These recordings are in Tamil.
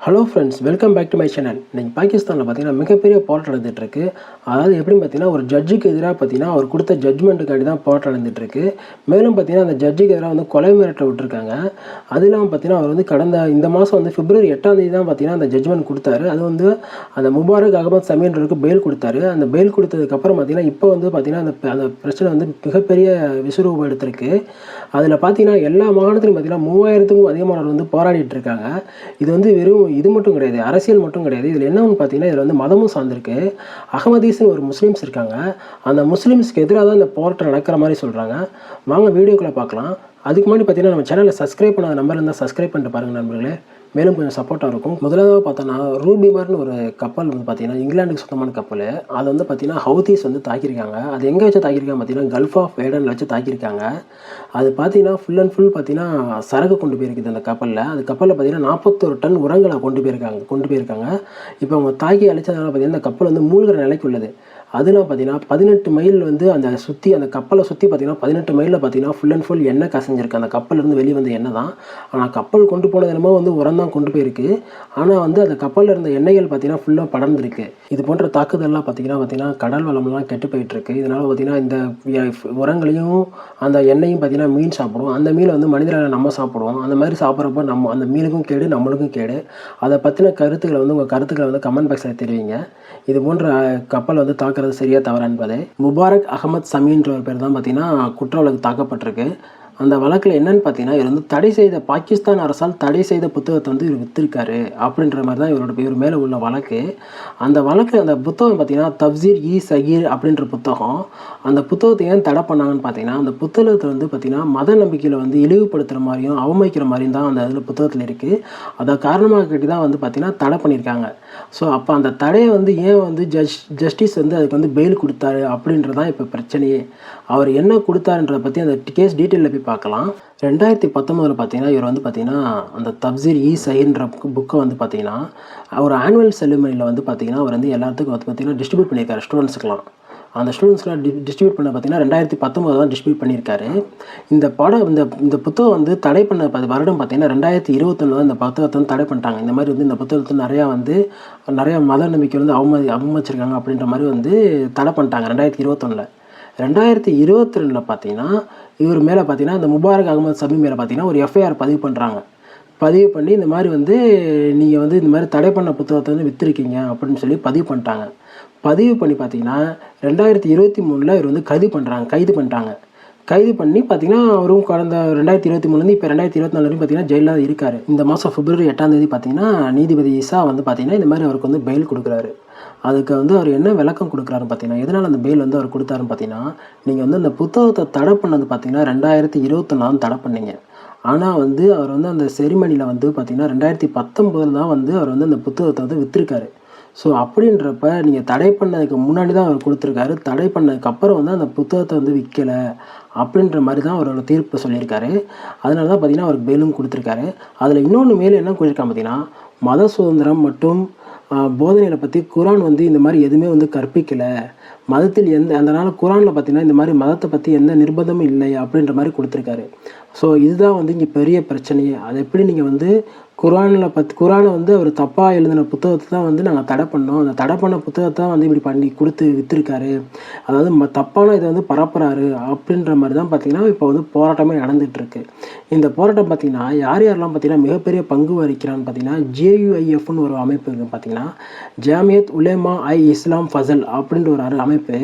Hello friends welcome back to my channel இன்றைக்கி பாகிஸ்தானில் பார்த்தீங்கன்னா மிகப்பெரிய போராட்டம் நடந்துட்டு அதாவது எப்படின்னு பார்த்தீங்கன்னா ஒரு ஜட்ஜுக்கு எதிராக பார்த்தீங்கன்னா அவர் கொடுத்த ஜட்ஜ்மெண்ட்டுக்காண்டி தான் போராட்டம் நடந்துட்டு மேலும் பார்த்தீங்கன்னா அந்த ஜட்ஜுக்கு எதிராக வந்து கொலை மிரட்டல் விட்டுருக்காங்க. அது இல்லாமல் பார்த்தீங்கன்னா அவர் வந்து கடந்த இந்த மாதம் வந்து பிப்ரவரி எட்டாம் தேதி தான் பார்த்தீங்கன்னா அந்த ஜட்ஜ்மெண்ட் கொடுத்தாரு. அது வந்து அந்த முபாரக் அகமது சமீன்றவருக்கு பெயில் கொடுத்தாரு. அந்த பெயில் கொடுத்ததுக்கப்புறம் பார்த்தீங்கன்னா இப்போ வந்து பார்த்தீங்கன்னா அந்த அந்த பிரச்சனை வந்து மிகப்பெரிய விஸ்வரூபம் எடுத்திருக்கு. அதில் பார்த்தீங்கன்னா எல்லா மாகாணத்திலும் பார்த்தீங்கன்னா மூவாயிரத்துக்கும் அதிகமானவர் வந்து போராடிட்டு இருக்காங்க இது வந்து வெறும் இது மட்டும் கிடையாது அரசியல் மட்டும் கிடையாது. இதில் என்னன்னு பார்த்தீங்கன்னா இதில் வந்து மதமும் சார்ந்திருக்கு. அகமதீஸ்னு ஒரு முஸ்லீம்ஸ் இருக்காங்க. அந்த முஸ்லீம்ஸ்க்கு எதிராக தான் இந்த போராட்டம் நடக்கிற மாதிரி சொல்கிறாங்க வாங்க வீடியோக்குள்ளே பார்க்கலாம். அதுக்கு முன்னாடி பார்த்தீங்கன்னா நம்ம சேனலை சப்ஸ்கிரைப் பண்ணாத நம்பர் இருந்தால் சப்ஸ்கிரைப் பண்ணிட்டு பாருங்கள் நண்பர்களே. மேலும் கொஞ்சம் சப்போர்ட்டாக இருக்கும். முதலாவது பார்த்தோன்னா ரூபிமார்னு ஒரு கப்பல் வந்து பார்த்தீங்கன்னா இங்கிலாந்துக்கு சொந்தமான கப்பல் அது வந்து பார்த்தீங்கன்னா ஹவுதீஸ் வந்து தாக்கியிருக்காங்க. அது எங்கே வச்சு தாக்கியிருக்காங்க பார்த்தீங்கன்னா கல்ஃப் ஆஃப் ஏடனில் வச்சு தாக்கியிருக்காங்க. அது பார்த்தீங்கன்னா ஃபுல் அண்ட் ஃபுல் பார்த்தீங்கன்னா சரக்கு கொண்டு போயிருக்குது அந்த கப்பலில் அது கப்பலில் பார்த்தீங்கன்னா நாற்பத்தொரு டன் உரங்களை கொண்டு போயிருக்காங்க கொண்டு போயிருக்காங்க. இப்போ அவங்க தாக்கி அழிச்சதுனால பார்த்தீங்கன்னா அந்த கப்பல் வந்து மூழ்கிற நிலைக்கு உள்ளது. அதெல்லாம் பார்த்தீங்கன்னா பதினெட்டு மைல் வந்து அந்த சுற்றி அந்த கப்பலை சுற்றி பார்த்தீங்கன்னா பதினெட்டு மைலில் பார்த்தீங்கன்னா ஃபுல் அண்ட் ஃபுல் எண்ணெய் கசஞ்சிருக்கு. அந்த கப்பல்லேருந்து வெளியே வந்த எண்ணெய் தான். ஆனால் கப்பல் கொண்டு போனது என்னமோ வந்து உரம் தான் கொண்டு போயிருக்கு. ஆனால் வந்து அந்த கப்பலில் இருந்த எண்ணெய்கள் பார்த்தீங்கன்னா ஃபுல்லாக படர்ந்துருக்கு. இது போன்ற தாக்குதல்லாம் பார்த்தீங்கன்னா பார்த்தீங்கன்னா கடல் வளம்லாம் கெட்டு போயிட்டுருக்கு. இதனால் பார்த்தீங்கன்னா இந்த உரங்களையும் அந்த எண்ணெயும் பார்த்தீங்கன்னா மீன் சாப்பிடுவோம் அந்த மீனை வந்து மனிதர்களை நம்ம சாப்பிடுவோம். அந்த மாதிரி சாப்பிட்றப்போ நம்ம அந்த மீனுக்கும் கேடு நம்மளுக்கும் கேடு. அதை பற்றின கருத்துக்களை வந்து உங்கள் கருத்துக்களை வந்து கமெண்ட் பாக்ஸில் தெரிவிங்க. இது போன்ற கப்பல் வந்து பார்க்குறது சரியா தவறா என்பது. முபாரக் அகமது சமீன்ற ஒரு பேர் தான் பார்த்தீங்கன்னா குற்ற வழக்கு தாக்கப்பட்டிருக்கு. அந்த வழக்கில் என்னன்னு பார்த்தீங்கன்னா இவர் வந்து தடை செய்த பாகிஸ்தான் அரசால் தடை செய்த புத்தகத்தை வந்து இவர் வித்திருக்காரு அப்படின்ற மாதிரி தான் இவரோட இவர் மேலே உள்ள வழக்கு. அந்த வழக்கு அந்த புத்தகம் பார்த்தீங்கன்னா தப்சீர் இ சகீர் அப்படின்ற புத்தகம். அந்த புத்தகத்தை ஏன் தடை பண்ணாங்கன்னு பார்த்தீங்கன்னா அந்த புத்தகத்தை வந்து பார்த்தீங்கன்னா மத நம்பிக்கையில் வந்து இழிவுபடுத்துகிற மாதிரியும் அவமதிக்கிற மாதிரியும் தான் அந்த இதில் புத்தகத்தில் இருக்குது அதை காரணமாக கட்டி தான் வந்து பார்த்தீங்கன்னா தடை பண்ணியிருக்காங்க ஸோ அப்போ அந்த தடையை வந்து ஏன் வந்து ஜஸ் ஜஸ்டிஸ் வந்து அதுக்கு வந்து பெயில் கொடுத்தாரு அப்படின்றதான் இப்போ பிரச்சனையே. அவர் என்ன கொடுத்தாருன்றதை பற்றி அந்த கேஸ் டீட்டெயிலில் போய் பார்க்கலாம். ரெண்டாயிரத்தி பத்தொம்போதில் பார்த்தீங்கன்னா இவர் வந்து பார்த்தீங்கன்னா அந்த தப்சீர் இ சஹின்ற புக்கை வந்து பார்த்தீங்கன்னா ஒரு ஆனுவல் செலிமனியில் வந்து பார்த்தீங்கன்னா அவர் வந்து எல்லாத்துக்கும் வந்து பார்த்தீங்கன்னா டிஸ்ட்ரிபியூட் பண்ணியிருக்காரு ஸ்டூடெண்ட்ஸுக்கெலாம் அந்த ஸ்டூடெண்ட்ஸ்லாம் டி டிஸ்ட்ரிபியூட் பண்ண பார்த்தீங்கன்னா ரெண்டாயிரத்தி பத்தொம்போது தான் டிஸ்ட்ரிபியூட் பண்ணியிருக்காரு. இந்த படம் இந்த இந்த புத்தகம் வந்து தடை பண்ண வருடம் பார்த்தீங்கன்னா ரெண்டாயிரத்தி இருபத்தொன்னு இந்த புத்தகத்தை வந்து தடை பண்ணிட்டாங்க. இந்த மாதிரி வந்து இந்த புத்தகத்தை நிறையா வந்து நிறையா மத நம்பிக்கை வந்து அவமதி அவமதிச்சிருக்காங்க அப்படின்ற மாதிரி வந்து தடை பண்ணிட்டாங்க ரெண்டாயிரத்தி இருபத்தொன்னில். ரெண்டாயிரத்தி இருபத்தி ரெண்டில் பார்த்தீங்கன்னா இவர் மேலே பார்த்தீங்கன்னா இந்த முபாரக் அகமது சபி மேலே பார்த்தீங்கன்னா ஒரு எஃப்ஐஆர் பதிவு பண்ணுறாங்க பதிவு பண்ணி இந்த மாதிரி வந்து நீங்கள் வந்து இந்த மாதிரி தடை பண்ண புத்தகத்தை வந்து விற்றுருக்கீங்க அப்படின்னு சொல்லி பதிவு பண்ணிட்டாங்க. பதிவு பண்ணி பார்த்தீங்கன்னா ரெண்டாயிரத்தி இருபத்தி மூணில் இவர் வந்து கைது பண்ணுறாங்க கைது பண்ணிட்டாங்க. கைது பண்ணி பார்த்தீங்கன்னா அவரும் கடந்த ரெண்டாயிரத்தி இருபத்தி மூணுலேருந்து இப்போ ரெண்டாயிரத்தி இருபத்தி நாலு வரைக்கும் பார்த்தீங்கன்னா ஜெயிலில் தான் இருக்கார். இந்த மாதம் பிப்ரவரி எட்டாம் தேதி பார்த்தீங்கன்னா நீதிபதி இசா வந்து பார்த்தீங்கன்னா இந்த மாதிரி அவருக்கு வந்து பெயில் கொடுக்குறாரு. அதுக்கு வந்து அவர் என்ன விளக்கம் கொடுக்குறாருன்னு பார்த்தீங்கன்னா எதனால் அந்த பெயில் வந்து அவர் கொடுத்தாருன்னு பார்த்தீங்கன்னா நீங்கள் வந்து அந்த புத்தகத்தை தடை பண்ணது பார்த்தீங்கன்னா ரெண்டாயிரத்தி இருபத்தொன்னாம் தடை பண்ணீங்க. ஆனால் வந்து அவர் வந்து அந்த செரிமனியில் வந்து பார்த்தீங்கன்னா ரெண்டாயிரத்தி பத்தொம்போதில் தான் வந்து அவர் வந்து அந்த புத்தகத்தை வந்து விற்றுருக்காரு ஸோ அப்படின்றப்ப நீங்கள் தடை பண்ணதுக்கு முன்னாடி தான் அவர் கொடுத்துருக்காரு. தடை பண்ணதுக்கப்புறம் வந்து அந்த புத்தகத்தை வந்து விற்கலை அப்படின்ற மாதிரி தான் அவரோட தீர்ப்பு சொல்லியிருக்காரு. அதனால தான் பார்த்தீங்கன்னா அவருக்கு பெயிலும் கொடுத்துருக்காரு. அதில் இன்னொன்று மேலே என்ன கொடுத்துருக்காங்க பார்த்தீங்கன்னா மத சுதந்திரம் மற்றும் ஆஹ், போதனைகளை பற்றி குரான் வந்து இந்த மாதிரி எதுவுமே வந்து கற்பிக்கலை. மதத்தில் எந்த அதனால் குரானில் பார்த்தீங்கன்னா இந்த மாதிரி மதத்தை பற்றி எந்த நிர்பந்தமும் இல்லை அப்படின்ற மாதிரி கொடுத்துருக்காரு. ஸோ இதுதான் வந்து இங்கே பெரிய பிரச்சனையே. அது எப்படி நீங்கள் வந்து குரானில் பத் குரானை வந்து அவர் தப்பாக எழுதின புத்தகத்தை தான் வந்து நாங்கள் தடை பண்ணோம். அந்த தடை பண்ண புத்தகத்தை தான் வந்து இப்படி பண்ணி கொடுத்து விற்றுருக்காரு அதாவது ம தப்பான இதை வந்து பரப்புறாரு அப்படின்ற மாதிரி தான் பார்த்தீங்கன்னா இப்போ வந்து போராட்டமே நடந்துகிட்ருக்கு. இந்த போராட்டம் பார்த்தீங்கன்னா யார் யாரெல்லாம் பார்த்தீங்கன்னா மிகப்பெரிய பங்கு வகிக்கிறான்னு பார்த்தீங்கன்னா ஜேயுஐஎஃப்னு ஒரு அமைப்பு இருக்குது பார்த்தீங்கன்னா ஜாமியத் உலேமா ஐ இஸ்லாம் ஃபசல் அப்படின்ற ஒரு அரு- அமைப்பு.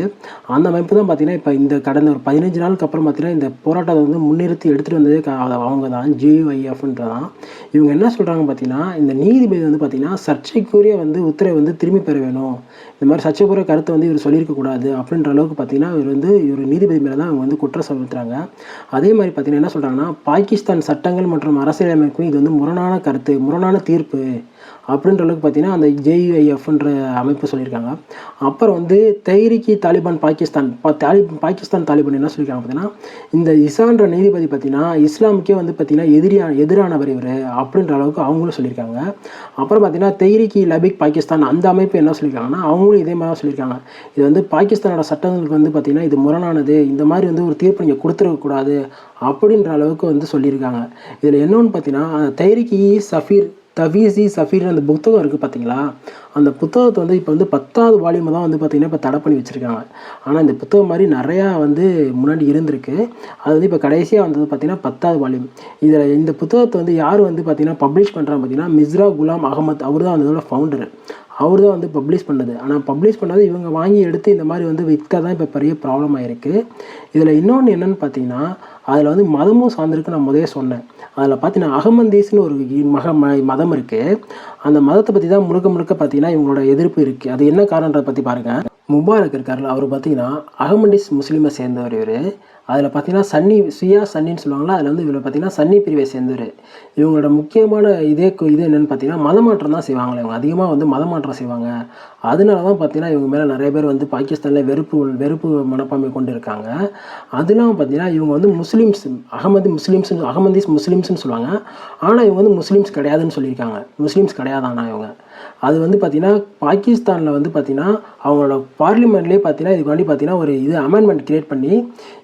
அந்த அமைப்பு தான் பார்த்தீங்கன்னா இப்போ இந்த கடந்த ஒரு பதினஞ்சு நாளுக்கு அப்புறம் பார்த்திங்கன்னா இந்த போராட்டத்தை வந்து முன்னிறுத்தி எடுத்துகிட்டு வந்ததே க- அவங்க தான் ஜேயுஐஎஃப்ன்றதான் இவங்க என்ன சொல்கிறாங்க பார்த்தீங்கன்னா இந்த நீதிபதி வந்து பார்த்தீங்கன்னா சர்ச்சைக்குரிய வந்து உத்தரவை வந்து திரும்பி பெற வேணும். இந்த மாதிரி சர்ச்சைக்குரிய கருத்தை வந்து இவர் சொல்லியிருக்கக்கூடாது அப்படின்ற அளவுக்கு பார்த்தீங்கன்னா இவர் வந்து இவர் நீதிபதி மேலே தான் அவங்க வந்து குற்றம் செலுத்துகிறாங்க அதே மாதிரி பார்த்தீங்கன்னா என்ன சொல்கிறாங்கன்னா பாகிஸ்தான் சட்டங்கள் மற்றும் அரசியலமைப்பும் இது வந்து முரணான கருத்து முரணான தீர்ப்பு. அப்படின்ற அளவுக்கு பார்த்தீங்கன்னா அந்த ஜேயுஐஎஃப்ன்ற அமைப்பு சொல்லியிருக்காங்க. அப்புறம் வந்து தைரிக்கி தாலிபான் பாகிஸ்தான் பா தாலி பாகிஸ்தான் தாலிபான் என்ன சொல்லியிருக்காங்க பார்த்தீங்கன்னா இந்த இசான்ற நீதிபதி பார்த்தீங்கன்னா இஸ்லாமுக்கே வந்து பார்த்தீங்கன்னா எதிரியா எதிரானவர் இவர் அப்படின்ற அளவுக்கு அவங்களும் சொல்லியிருக்காங்க. அப்புறம் பார்த்தீங்கன்னா தைரிக்கி லபிக் பாகிஸ்தான் அந்த அமைப்பு என்ன சொல்லியிருக்காங்கன்னா அவங்களும் இதே மாதிரி தான் சொல்லியிருக்காங்க. இது வந்து பாகிஸ்தானோட சட்டங்களுக்கு வந்து பார்த்தீங்கன்னா இது முரணானது இந்த மாதிரி வந்து ஒரு தீர்ப்பு நீங்கள் கொடுத்துருக்கக்கூடாது அப்படின்ற அளவுக்கு வந்து சொல்லியிருக்காங்க. இதில் என்னென்னு பார்த்தீங்கன்னா தைரிக்கி இ சஃபீர் தவிசி சஃபீர் அந்த புத்தகம் இருக்குது பார்த்தீங்களா அந்த புத்தகத்தை வந்து இப்போ வந்து பத்தாவது வால்யூமை தான் வந்து பார்த்திங்கன்னா இப்போ தடை பண்ணி வச்சுருக்காங்க. ஆனால் இந்த புத்தகம் மாதிரி நிறையா வந்து முன்னாடி இருந்திருக்கு. அது வந்து இப்போ கடைசியாக வந்தது பார்த்திங்கன்னா பத்தாவது வால்யூம் இதில் இந்த புத்தகத்தை வந்து யார் வந்து பார்த்திங்கன்னா பப்ளிஷ் பண்ணுறாங்க பார்த்தீங்கன்னா மிஸ்ரா குலாம் அகமத். அவர் தான் அந்த இதோட ஃபவுண்டர் அவர் தான் வந்து பப்ளிஷ் பண்ணது. ஆனால் பப்ளிஷ் பண்ணது இவங்க வாங்கி எடுத்து இந்த மாதிரி வந்து விற்க தான் இப்போ பெரிய ப்ராப்ளம் ஆகிருக்கு இதில் இன்னொன்று என்னென்னு பார்த்தீங்கன்னா அதில் வந்து மதமும் சார்ந்திருக்கு நான் முதலே சொன்னேன். அதில் பார்த்தீங்கன்னா அகமந்தீஸ்னு ஒரு மக ம மதம் இருக்குது அந்த மதத்தை பற்றி தான் முழுக்க முழுக்க பார்த்தீங்கன்னா இவங்களோட எதிர்ப்பு இருக்குது அது என்ன காரணன்றதை பற்றி பாருங்கள் முபாரக் இருக்கார்ல அவர் பார்த்தீங்கன்னா அகமண்டிஸ் முஸ்லீமை சேர்ந்தவர் இவர். அதில் பார்த்தீங்கன்னா சன்னி சுயா சன்னின்னு சொல்லுவாங்களா அதில் வந்து இவர் பார்த்தீங்கன்னா சன்னி பிரிவை சேர்ந்தவர். இவங்களோட முக்கியமான இதே இது என்னென்னு பார்த்தீங்கன்னா மதமாற்றம் தான் செய்வாங்களே இவங்க. அதிகமாக வந்து மதமாற்றம் செய்வாங்க. அதனால தான் பார்த்தீங்கன்னா இவங்க மேலே நிறைய பேர் வந்து பாகிஸ்தானில் வெறுப்பு வெறுப்பு மனப்பான்மை கொண்டு இருக்காங்க. அது இல்லாமல் பார்த்தீங்கன்னா இவங்க வந்து முஸ்லீம்ஸ் அகமதி முஸ்லீம்ஸ் அகமதிஸ் முஸ்லீம்ஸ்னு சொல்லுவாங்க. ஆனால் இவங்க வந்து முஸ்லீம்ஸ் கிடையாதுன்னு சொல்லியிருக்காங்க. முஸ்லீம்ஸ் கிடையாதானா இவங்க? அது வந்து பார்த்திங்கன்னா பாகிஸ்தானில் வந்து பார்த்திங்கன்னா அவங்களோட பார்லிமெண்ட்லேயே பார்த்தீங்கன்னா இதுக்காண்டி பார்த்தீங்கன்னா ஒரு இது அமெண்ட்மெண்ட் கிரியேட் பண்ணி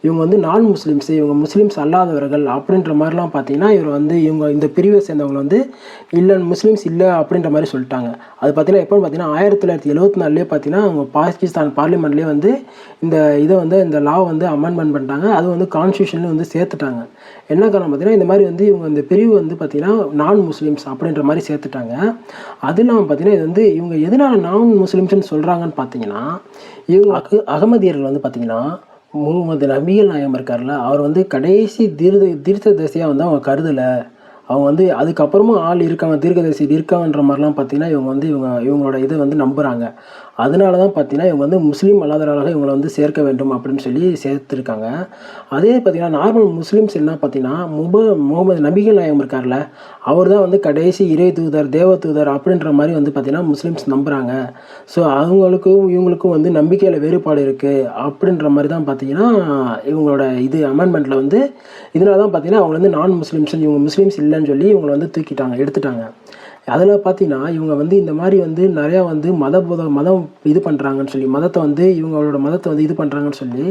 இவங்க வந்து நான் முஸ்லீம்ஸ் இவங்க முஸ்லீம்ஸ் அல்லாதவர்கள் அப்படின்ற மாதிரிலாம் பார்த்தீங்கன்னா இவர் வந்து இவங்க இந்த பிரிவை சேர்ந்தவங்க வந்து இல்லை முஸ்லீம்ஸ் இல்லை அப்படின்ற மாதிரி சொல்லிட்டாங்க. அது பார்த்தீங்கன்னா எப்போன்னு பார்த்தீங்கன்னா ஆயிரத்தி தொள்ளாயிரத்தி எழுபத்தி நாலுலேயே பார்த்தீங்கன்னா அவங்க பாகிஸ்தான் பார்லிமெண்ட்லேயே வந்து இந்த இதை வந்து இந்த லா வந்து அமெண்ட்மெண்ட் பண்ணிட்டாங்க. அது வந்து கான்ஸ்டியூஷன்லேயும் வந்து சேர்த்துட்டாங்க. என்ன காரணம் பார்த்தீங்கன்னா இந்த மாதிரி வந்து இவங்க இந்த பிரிவு வந்து பார்த்தீங்கன்னா நான் முஸ்லீம்ஸ் அப்படின்ற மாதிரி சேர்த்துட்டாங்க. அது இல்லாமல் பார்த்திங்கன்னா இது வந்து இவங்க எதனால நான் முஸ்லீம்ஸ்னு சொல்கிறாங்கன்னு பார்த்தீங்கன்னா இவங்க அகமதியர்கள் வந்து பார்த்தீங்கன்னா முகமது நபிகள் நாயம் இருக்கார்ல அவர் வந்து கடைசி தீர்த்த தசையாக வந்து அவங்க கருதலை. அவங்க வந்து அதுக்கப்புறமும் ஆள் இருக்காங்க தீர்க்கதரிசி இருக்காங்கன்ற மாதிரிலாம் பார்த்தீங்கன்னா இவங்க வந்து இவங்க இவங்களோட இதை வந்து நம்புகிறாங்க அதனால தான் பார்த்தீங்கன்னா இவங்க வந்து முஸ்லீம் அல்லாதவர்களாக இவங்களை வந்து சேர்க்க வேண்டும் அப்படின்னு சொல்லி சேர்த்துருக்காங்க. அதே பார்த்தீங்கன்னா நார்மல் முஸ்லீம்ஸ் என்ன பார்த்தீங்கன்னா முப முகமது நபிகள் நாயகம் இருக்கார்ல அவர் தான் வந்து கடைசி இறை தூதர் தேவ தூதர் அப்படின்ற மாதிரி வந்து பார்த்தீங்கன்னா முஸ்லீம்ஸ் நம்புகிறாங்க ஸோ அவங்களுக்கும் இவங்களுக்கும் வந்து நம்பிக்கையில் வேறுபாடு இருக்குது அப்படின்ற மாதிரி தான் பார்த்தீங்கன்னா இவங்களோட இது அமெண்ட்மெண்ட்டில் வந்து இதனால தான் பார்த்தீங்கன்னா அவங்க வந்து நான் முஸ்லீம்ஸ் இவங்க முஸ்லீம்ஸ் இல்லைன்னு சொல்லி இவங்களை வந்து தூக்கிட்டாங்க எடுத்துட்டாங்க. அதில் பார்த்தீங்கன்னா இவங்க வந்து இந்த மாதிரி வந்து நிறையா வந்து மத போத மதம் இது பண்ணுறாங்கன்னு சொல்லி மதத்தை வந்து இவங்களோட மதத்தை வந்து இது பண்ணுறாங்கன்னு சொல்லி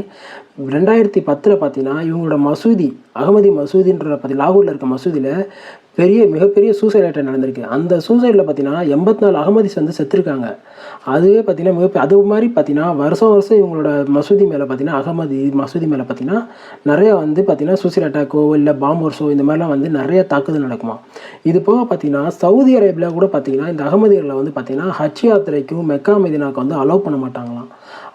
ரெண்டாயிரத்தி பத்தில் பார்த்தீங்கன்னா இவங்களோட மசூதி அகமதி மசூதின்ற பார்த்தி லாகூரில் இருக்க மசூதியில் பெரிய மிகப்பெரிய சூசைட் அட்டன் நடந்திருக்கு. அந்த சூசைடில் பார்த்தீங்கன்னா எண்பத்தி நாலு அகமதிஸ் வந்து செத்துருக்காங்க. அதுவே பார்த்தீங்கன்னா மிக அது மாதிரி பார்த்தீங்கன்னா வருஷம் வருஷம் இவங்களோட மசூதி மேலே பார்த்தீங்கன்னா அகமதி மசூதி மேலே பார்த்தீங்கன்னா நிறையா வந்து பார்த்தீங்கன்னா சூசைட் அட்டாக்கோ இல்லை பாம்பர்ஸோ இந்த மாதிரிலாம் வந்து நிறைய தாக்குதல் நடக்குமா. இது போக பார்த்தீங்கன்னா சவுதி அரேபியா கூட பார்த்தீங்கன்னா இந்த அகமதிகளை வந்து பார்த்தீங்கன்னா ஹஜ் யாத்திரைக்கும் மெக்கா மெதினாக்கு வந்து அலோவ் பண்ண மாட்டாங்களாம்.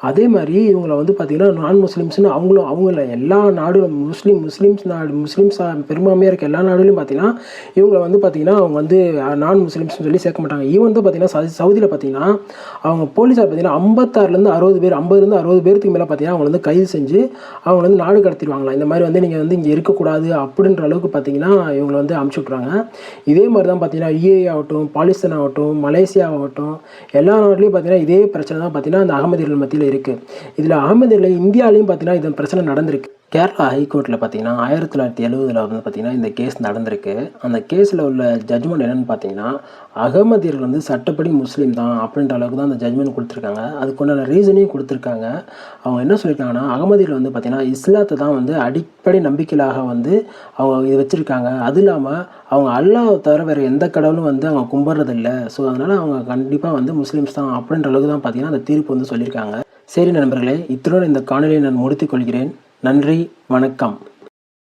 அதே மாதிரி இவங்களை வந்து பார்த்திங்கன்னா நான் முஸ்லீம்ஸ்னு அவங்களும் அவங்கள எல்லா நாடும் முஸ்லீம் முஸ்லீம்ஸ் நாடு முஸ்லீம்ஸ் பெரும்பான்மையாக இருக்க எல்லா நாடுலையும் பார்த்தீங்கன்னா இவங்களை வந்து பார்த்திங்கன்னா அவங்க வந்து நான் முஸ்லீம்ஸ்னு சொல்லி சேர்க்க மாட்டாங்க. ஈவன் வந்து பார்த்தீங்கன்னா சவு- சவுதியில் பார்த்தீங்கன்னா அவங்க போலீஸார் பார்த்தீங்கன்னா ஐம்பத்தாறுலேருந்து அறுபது பேர் ஐம்பதுலேருந்து அறுபது பேருக்கு மேலே பார்த்தீங்கன்னா அவங்களை வந்து கைது செஞ்சு அவங்க வந்து நாடு கடத்திடுவாங்களா. இந்த மாதிரி வந்து நீங்கள் வந்து இங்கே இருக்கக்கூடாது அப்படின்ற அளவுக்கு பார்த்தீங்கன்னா இவங்களை வந்து அமுச்சு விட்றாங்க இதே மாதிரி தான் பார்த்திங்கன்னா இஏ ஆகட்டும் பாகிஸ்தான் ஆகட்டும் மலேசியா ஆகட்டும் எல்லா நாட்லேயும் பார்த்தீங்கன்னா இதே பிரச்சனை தான் பார்த்தீங்கன்னா அந்த அகமதிகள் மத்தியில் இருக்குது இதில் அகமதியில் இந்தியாவிலையும் பார்த்தீங்கன்னா இந்த பிரச்சனை நடந்திருக்கு. கேரளா ஹைகோர்ட்டில் பார்த்தீங்கன்னா ஆயிரத்தி தொள்ளாயிரத்தி எழுபதில் வந்து பார்த்திங்கன்னா இந்த கேஸ் நடந்திருக்கு. அந்த கேஸில் உள்ள ஜட்மெண்ட் என்னென்னு பார்த்தீங்கன்னா அகமதியர்கள் வந்து சட்டப்படி முஸ்லீம் தான் அப்படின்ற அளவுக்கு தான் அந்த ஜட்ஜ்மெண்ட் கொடுத்துருக்காங்க. அதுக்கு உண்டான ரீசனையும் கொடுத்துருக்காங்க. அவங்க என்ன சொல்லியிருக்காங்கன்னா அகமதியில் வந்து பார்த்திங்கன்னா இஸ்லாத்தை தான் வந்து அடிப்படை நம்பிக்கையாக வந்து அவங்க இது வச்சுருக்காங்க. அது இல்லாமல் அவங்க அல்லாஹ் தவிர வேறு எந்த கடவுளும் வந்து அவங்க கும்பிட்றதில்ல. ஸோ அதனால் அவங்க கண்டிப்பாக வந்து முஸ்லீம்ஸ் தான் அப்படின்ற அளவுக்கு தான் பார்த்திங்கன்னா அந்த தீர்ப்பு வந்து சொல்லியிருக்காங்க. சரி நண்பர்களே இத்துடன் இந்த காணொலியை நான் முடித்துக் கொள்கிறேன். நன்றி வணக்கம்.